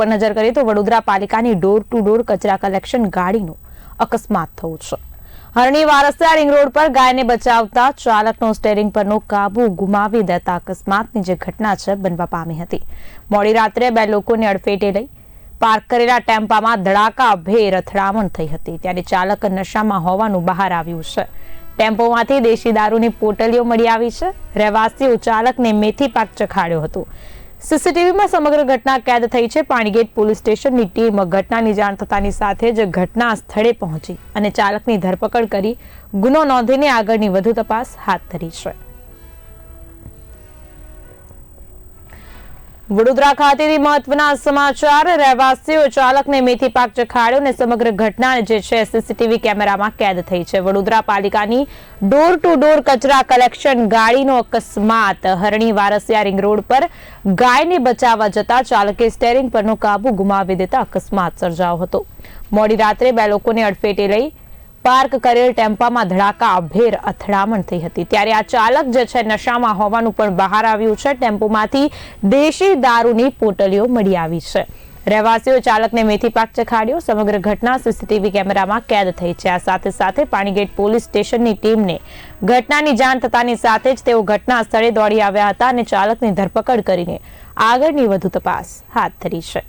પર નજર કરીએ તો વડોદરા પાલિકાની ડોર ટુ ડોર કચરા કલેક્શન ગાડીનો અકસ્માત થયો છે. હરણી વારસદા રિંગ રોડ પર ગાયને બચાવતા ચાલકનો સ્ટેરિંગ પરનો કાબુ ગુમાવી દેતા અકસ્માતની જે ઘટના છે બનવા પામી હતી. મોડી રાત્રે બે લોકોને અડફેટે લઈ પાર્ક કરેલા ટેમ્પામાં ધડાકા ભેર અથડામણ થઈ હતી. ત્યારે ચાલક નશામાં હોવાનું બહાર આવ્યું છે. ટેમ્પોમાંથી દેશી દારૂની પોટલીઓ મળી આવી છે. રહેવાસીઓ ચાલકને મેથી પાક ચખાડ્યો હતો. સીસીટીવીમાં સમગ્ર ઘટના કેદ થઈ છે. પાણીગેટ પોલીસ સ્ટેશનની ટીમ ઘટનાની જાણ થતાની સાથે જ ઘટના સ્થળે પહોંચી અને ચાલકની ધરપકડ કરી ગુનો નોંધીને આગળની વધુ તપાસ હાથ ધરી છે. વડોદરા ખાતેથી મહત્વના સમાચાર, રહેવાસીઓ, ચાલકને મેથી પાક ચખાડ્યો અને સમગ્ર ઘટના જે છે, સીસીટીવી કેમેરામાં કેદ થઈ છે. વડોદરા પાલિકાની ડોર ટુ ડોર કચરા કલેક્શન ગાડીનો અકસ્માત. હરણી વારસિયા રિંગ રોડ પર ગાયને બચાવવા જતા ચાલકે સ્ટેરિંગ પરનો કાબુ ગુમાવી દેતા અકસ્માત સર્જાયો હતો. મોડી રાત્રે બે લોકોને અડફેટે લઈ પાર્ક કરેલ ટેમ્પામાં ધડાકા, અભેર અથડામણ થઈ હતી. ત્યારે આ ચાલક જે છે નશામાં હોવાનું પણ બહાર આવ્યું છે. ટેમ્પોમાંથી દેશી દારૂની પોટલીઓ મળી આવી છે. રહેવાસીઓ ચાલકને મેથી પાક ચખાડ્યો. સમગ્ર ઘટના સીસીટીવી કેમેરામાં કેદ થઈ છે. આ સાથે સાથે પાણીગેટ પોલીસ સ્ટેશનની ટીમને ઘટનાની જાણ થતાની સાથે જ તેઓ ઘટના સ્થળે દોડી આવ્યા હતા અને ચાલકની ધરપકડ કરીને આગળની વધુ તપાસ હાથ ધરી છે.